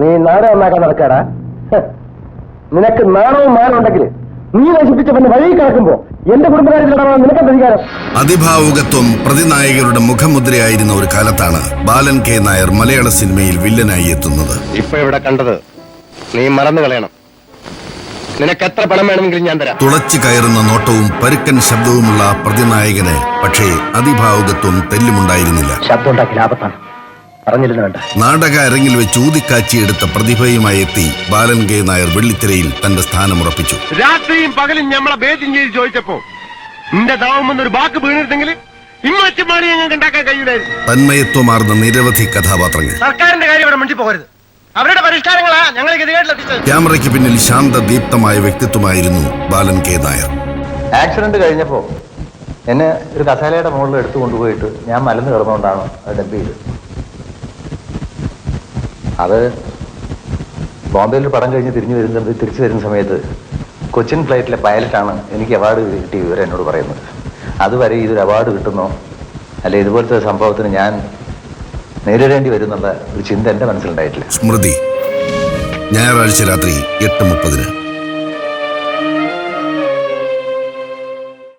നീ നാട് നന്നാക്കാൻ നടക്കാടാ. നിനക്ക് നാണവും മാനം ഉണ്ടെങ്കിൽ നീ നശിപ്പിച്ച പിന്നെ വഴി കിടക്കുമ്പോ എന്റെ കുടുംബകാര്യത്തിലാണ് നിനക്ക് അധികാരം? അതിഭാവുകത്വം പ്രതിനായകരുടെ മുഖമുദ്രയായിരുന്ന ഒരു കാലത്താണ് ബാലൻ കെ നായർ മലയാള സിനിമയിൽ വില്ലനായി എത്തുന്നത്. ഇപ്പൊ ഇവിടെ കണ്ടത് നീ മറന്നു കളയണം. നിനക്ക് എത്ര പണം വേണമെങ്കിലും ഞാൻ തരാം. തുളച്ചു കയറുന്ന നോട്ടവും പരുക്കൻ ശബ്ദവുമുള്ള പ്രതിനായകന് പക്ഷേ അതിഭാവുകത്വം തെല്ലുമുണ്ടായിരുന്നില്ല. ശബ്ദം ഉണ്ടാക്കി ലാഭത്താണ്. നാടക അരങ്ങിൽ വെച്ച് ഊതിക്കാച്ചിയെടുത്ത പ്രതിഭയുമായി എത്തി ബാലൻ കെ നായർ വെള്ളിത്തിരയിൽ തന്റെ സ്ഥാനം ഉറപ്പിച്ചു. രാത്രിയും പകലും ഞമ്മളെ ബേറ്റിംഗ് ചെയ്ത് ചോദിച്ചപ്പോ നിന്റെ ദാവമെന്നൊരു വാക്ക് വീണിരുന്നെങ്കിൽ ഇമ്മച്ചമാണി ഞങ്ങൾക്ക് ഉണ്ടാക്കാൻ തന്മയത്വമാർന്ന നിരവധി കഥാപാത്രങ്ങൾ. സർക്കാരിന്റെ കാര്യം ഇവിടെ മുണ്ടി പോകരുത് അവരുടെ പരിഷ്കാരങ്ങളാ ഞങ്ങളെ ഗതികേട്ടിലെത്തിച്ചത് ക്യാമറയ്ക്ക് പിന്നിൽ ശാന്തദീപ്തമായ വ്യക്തിത്വമായിരുന്നു ബാലൻ കെ നായർ. ആക്സിഡന്റ് കഴിഞ്ഞപ്പോ എന്നെ ഒരു കസാലയുടെ മുകളിൽ എടുത്തു കൊണ്ടുപോയിട്ട് ഞാൻ മലന്ന് കിടന്നുകൊണ്ടാണ് അത് ഡബ് ചെയ്തത്. അത് ബോംബെയിൽ പടം കഴിഞ്ഞ് തിരിഞ്ഞു വരുന്നത് തിരിച്ചു വരുന്ന സമയത്ത് കൊച്ചിൻ ഫ്ലൈറ്റിലെ പൈലറ്റാണ് എനിക്ക് അവാർഡ് കിട്ടിയ വിവരം എന്നോട് പറയുന്നത്. അതുവരെ ഇതൊരു അവാർഡ് കിട്ടുന്നോ? അല്ലെ ഇതുപോലത്തെ സംഭവത്തിന് ഞാൻ നേരിടേണ്ടി വരുന്നുള്ള ഒരു ചിന്ത എന്റെ മനസ്സിലുണ്ടായിട്ടില്ല. സ്മൃതി. ഞായറാഴ്ച രാത്രി എട്ട് മുപ്പതിന്